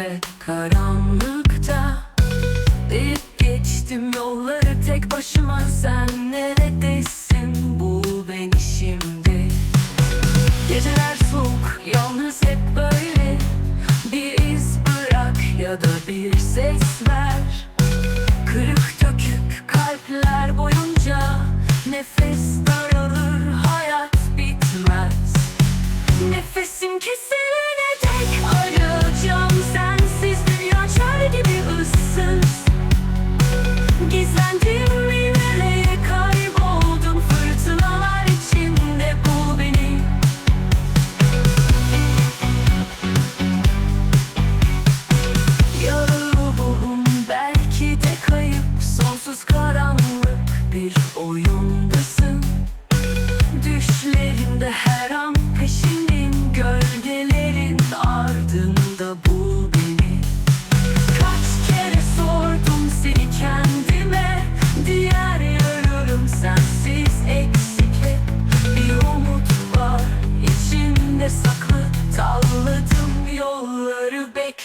içinde karanlıkta. Deyip geçtim yolları tek başıma. Sen neredesin? Bul beni şimdi Geceler soğuk yalnız hep böyle. Bir iz bırak ya da bir ses ver.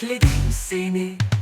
bekledim seni.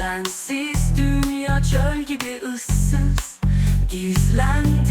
Sensiz. Dünya çöl gibi ıssız. Gizlendi